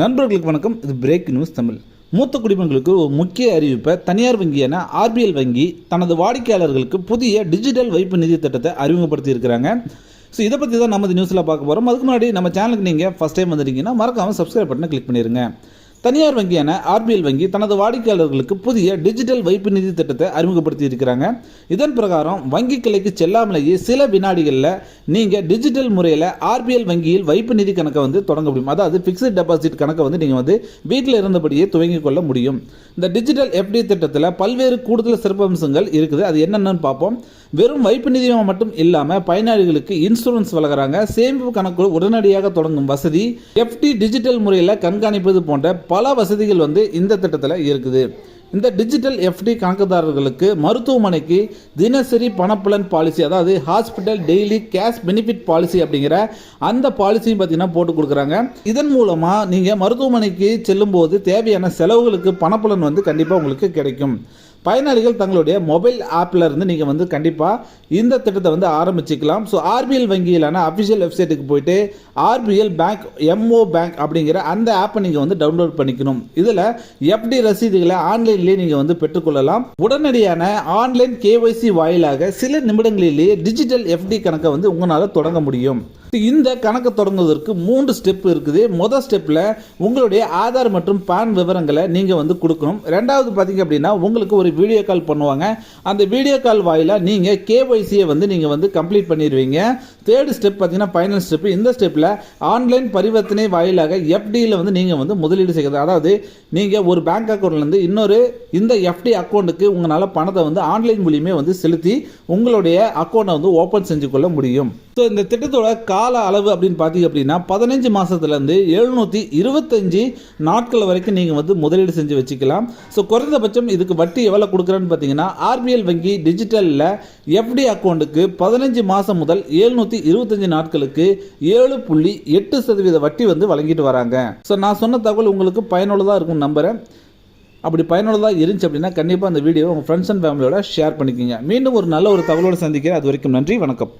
நண்பர்களுக்கு வணக்கம். இது பிரேக் நியூஸ் தமிழ். மூத்த குடிமக்களுக்கு ஒரு முக்கிய அறிவிப்பை தனியார் வங்கியான ஆர்பிஎல் வங்கி தனது வாடிக்கையாளர்களுக்கு புதிய டிஜிட்டல் வைப்பு நிதி திட்டத்தை அறிமுகப்படுத்தி இருக்கிறாங்க. ஸோ இதை பற்றி தான் நம்ம நியூஸில் பார்க்க போகிறோம் அதுக்கு முன்னாடி நம்ம சேனலுக்கு நீங்கள் ஃபஸ்ட் டைம் வந்துட்டீங்கன்னா மறக்காமல் சப்ஸ்கிரைப் பட்டனை கிளிக் பண்ணிடுங்க தனியார் வங்கியான ஆர்பிஎல் வங்கி தனது வாடிக்கையாளர்களுக்கு புதிய டிஜிட்டல் வைப்பு நிதி திட்டத்தை அறிமுகப்படுத்தி இருக்கிறாங்க. இதன் பிரகாரம் வங்கி கிளைக்கு செல்லாமலேயே சில வினாடிகளில் நீங்கள் டிஜிட்டல் முறையில் ஆர்பிஎல் வங்கியில் வைப்பு நிதி கணக்கை வந்து தொடங்க முடியும். அதாவது ஃபிக்ஸ்ட் டெபாசிட் கணக்கை வந்து நீங்கள் வந்து வீட்டில் இருந்தபடியே துவங்கி கொள்ள முடியும். இந்த டிஜிட்டல் எஃப்டி திட்டத்தில் பல்வேறு கூடுதல் சிறப்பம்சங்கள் இருக்குது. அது என்னென்னு பார்ப்போம். வெறும் வைப்பு நிதியம் மட்டும் இல்லாமல் பயனாளிகளுக்கு இன்சூரன்ஸ் வழங்குறாங்க. சேமிப்பு கணக்கு உடனடியாக தொடங்கும் வசதி. எஃப்டி டிஜிட்டல் முறையில் கண்காணிப்பது போன்ற பல வசதிகள் வந்து இந்த திட்டத்தில் இருக்குது. இந்த டிஜிட்டல் எஃப்டி கணக்குதாரர்களுக்கு மருத்துவமனைக்கு தினசரி பணப்புலன் பாலிசி அதாவது hospital daily cash benefit policy அப்படிங்கிற அந்த பாலிசியும் பார்த்தீங்கன்னா போட்டு கொடுக்குறாங்க. இதன் மூலமாக நீங்கள் மருத்துவமனைக்கு செல்லும்போது தேவையான செலவுகளுக்கு பணப்புலன் வந்து கண்டிப்பாக உங்களுக்கு கிடைக்கும். பயனாளிகள் தங்களுடைய மொபைல் ஆப்பில் இருந்து நீங்கள் வந்து கண்டிப்பாக இந்த திட்டத்தை வந்து ஆரம்பிச்சுக்கலாம். ஸோ ஆர்பிஎல் வங்கியிலான அஃபிஷியல் வெப்சைட்டுக்கு போயிட்டு ஆர்பிஎல் பேங்க் எம்ஓ பேங்க் அப்படிங்கிற அந்த ஆப்பை நீங்கள் வந்து டவுன்லோட் பண்ணிக்கணும். இதில் எஃப்டி ரசீதுகளை ஆன்லைன்லேயே நீங்கள் வந்து பெற்றுக்கொள்ளலாம். உடனடியான ஆன்லைன் கேஒய்சி வாயிலாக சில நிமிடங்களிலேயே டிஜிட்டல் எஃப்டி கணக்கை வந்து உங்களால் தொடங்க முடியும். இந்த கணக்கு தொடங்குவதற்கு மூன்று ஸ்டெப் இருக்குது. முதல் ஸ்டெப்பில் உங்களுடைய ஆதார் மற்றும் பான் விவரங்களை நீங்கள் வந்து கொடுக்கணும். ரெண்டாவது பார்த்தீங்க அப்படின்னா உங்களுக்கு ஒரு வீடியோ கால் பண்ணுவாங்க. அந்த வீடியோ கால் வாயிலாக நீங்கள் கேஒய்சியை வந்து நீங்கள் வந்து கம்ப்ளீட் பண்ணிடுவீங்க. தேர்டு ஸ்டெப் பார்த்தீங்கன்னா ஃபைனல் ஸ்டெப் இந்த ஸ்டெப்பில் ஆன்லைன் பரிவர்த்தனை வாயிலாக எஃப்டியில் வந்து நீங்கள் வந்து முதலீடு செய்கிறது அதாவது நீங்கள் ஒரு பேங்க் அக்கௌண்ட்லேருந்து இன்னொரு இந்த எஃப்டி அக்கௌண்ட்டுக்கு உங்களால் பணத்தை வந்து ஆன்லைன் மூலியமே வந்து செலுத்தி உங்களுடைய அக்கௌண்ட்டை வந்து ஓப்பன் செஞ்சு கொள்ள முடியும். ஸோ இந்த திட்டத்தோட கா கால அளவு அப்படின்னு பார்த்தீங்க அப்படின்னா பதினஞ்சு மாதத்துலேருந்து எழுநூற்றி இருபத்தஞ்சி நாட்கள் வரைக்கும் நீங்கள் வந்து முதலீடு செஞ்சு வச்சுக்கலாம். ஸோ குறைந்தபட்சம் இதுக்கு வட்டி எவ்வளோ கொடுக்குறேன்னு பார்த்தீங்கன்னா ஆர்பிஎல் வங்கி டிஜிட்டலில் எஃப்டி அக்கௌண்ட்டுக்கு பதினஞ்சு மாதம் முதல் எழுநூற்றி இருபத்தஞ்சி நாட்களுக்கு ஏழு புள்ளி எட்டு சதவீத வட்டி வந்து வழங்கிட்டு வராங்க. ஸோ நான் சொன்ன தகவல் உங்களுக்கு பயனுள்ளதாக இருக்கும் நம்புகிறேன் அப்படி பயனுள்ளதாக இருந்துச்சு அப்படின்னா கண்டிப்பாக அந்த வீடியோ உங்கள் ஃப்ரெண்ட்ஸ் அண்ட் ஃபேமிலியோட ஷேர் பண்ணிக்கோங்க. மீண்டும் ஒரு நல்ல ஒரு தகவலோடு சந்திக்கிறேன். அது வரைக்கும் நன்றி வணக்கம்.